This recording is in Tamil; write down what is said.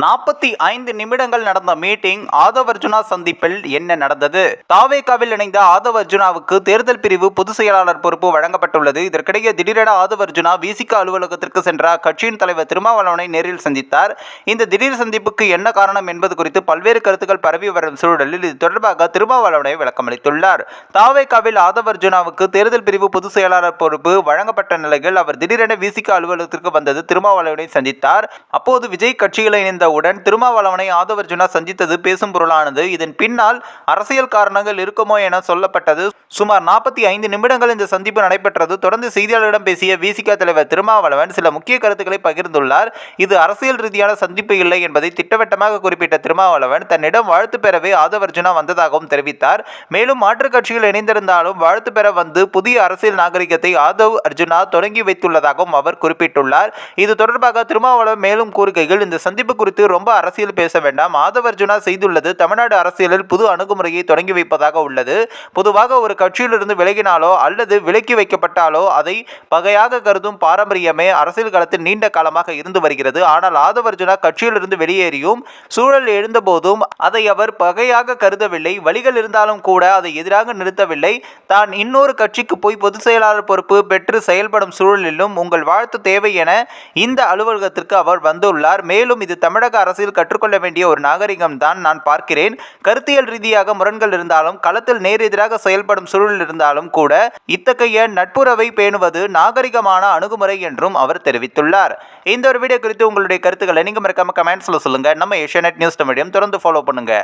நாற்பத்தி ஐந்து நிமிடங்கள் நடந்த மீட்டிங் ஆதவ் அர்ஜுனா சந்திப்பில் என்ன நடந்தது? தாவேகாவில் இணைந்த ஆதவ் அர்ஜுனாவுக்கு தேர்தல் பிரிவு பொதுச் செயலாளர் பொறுப்பு வழங்கப்பட்டுள்ளது. இதற்கிடையே திடீரென ஆதவ் அர்ஜுனா விசிக அலுவலகத்திற்கு சென்ற கட்சியின் தலைவர் திருமாவளவனை நேரில் சந்தித்தார். இந்த திடீர் சந்திப்புக்கு என்ன காரணம் என்பது குறித்து பல்வேறு கருத்துக்கள் பரவி வரும் சூழலில் இது தொடர்பாக திருமாவளவனை விளக்கமளித்துள்ளார். தாவேகாவில் ஆதவ் அர்ஜுனாவுக்கு தேர்தல் பிரிவு பொதுச் செயலாளர் பொறுப்பு வழங்கப்பட்ட நிலையில் அவர் திடீரென விசிக அலுவலகத்திற்கு வந்தது திருமாவளவனை சந்தித்தார். அப்போது விஜய் கட்சியில் இணைந்தவுடன் திருமாவளவனை ஆதவர்ஜுனா சந்தித்தது பேசும் பொருளானது. இதன் பின்னால் அரசியல் காரணங்கள் இருக்குமோ என சொல்லப்பட்டது. சுமார் நாற்பத்தி ஐந்து நிமிடங்கள் இந்த சந்திப்பு நடைபெற்றது. தொடர்ந்து செய்தியாளர்களிடம் பேசிய விசிக தலைவர் திருமாவளவன் சில முக்கிய கருத்துக்களை பகிர்ந்துள்ளார். இது அரசியல் ரீதியான சந்திப்பு இல்லை என்பதை திட்டவட்டமாக குறிப்பிட்ட திருமாவளவன் தன்னிடம் வாழ்த்து பெறவே ஆதவர்ஜுனா வந்ததாகவும் தெரிவித்தார். மேலும் மாற்றுக் கட்சியில் இணைந்திருந்தாலும் வாழ்த்து பெற வந்து புதிய அரசியல் நாகரிகத்தை ஆதவ் அர்ஜுனா தொடங்கி வைத்துள்ளதாகவும் அவர் குறிப்பிட்டுள்ளார். இது தொடர்பாக திருமாவளவன் மேலும் கூறுகையில் இந்த சந்திப்பு குறித்து ரொம்ப அரசியல் பேச வேண்டாம். மாதவர்ஜுனா செய்துள்ளது. தமிழ்நாடு அரசியலில் புது அணுகுமுறையை தொடங்கி வைப்பதாக உள்ளது. பொதுவாக ஒரு கட்சியிலிருந்து விலகினாலோ அல்லது விலக்கி வைக்கப்பட்டாலோ அதை பகையாக கருதும் பாரம்பரியமே அரசியல் களத்தில் நீண்ட காலமாக இருந்து வருகிறது. ஆனால் ஆதவர்ஜுனா கட்சியிலிருந்து வெளியேறியும் சூழல் எழுந்தபோதும் அதை அவர் பகையாக கருதவில்லை. வழிகள் இருந்தாலும் கூட அதை எதிராக நிறுத்தவில்லை. தான் இன்னொரு கட்சிக்கு போய் பொதுச் செயலாளர் பொறுப்பு பெற்று செயல்படும் சூழலிலும் உங்கள் வாழ்த்து தேவை என இந்த அலுவலகத்திற்கு அவர் வந்துள்ளார். மேலும் இது தமிழ் தமிழக அரசியல் கற்றுக்கொள்ள வேண்டிய ஒரு நாகரிகம் தான் நான் பார்க்கிறேன். கருத்தியல் ரீதியாக முரண்கள் இருந்தாலும் களத்தில் நேர் எதிராக செயல்படும் சூழல் இருந்தாலும் கூட இத்தகைய நட்புறவை பேணுவது நாகரிகமான அணுகுமுறை என்றும் அவர் தெரிவித்துள்ளார். இந்த ஒரு வீடியோ குறித்து உங்களுடைய கருத்துக்களை நீங்க மறக்காம கமெண்ட்ஸில் சொல்லுங்க. நம்ம ஏஷியா நியூஸ் மீடியம் தொடர்ந்து ஃபாலோ பண்ணுங்க.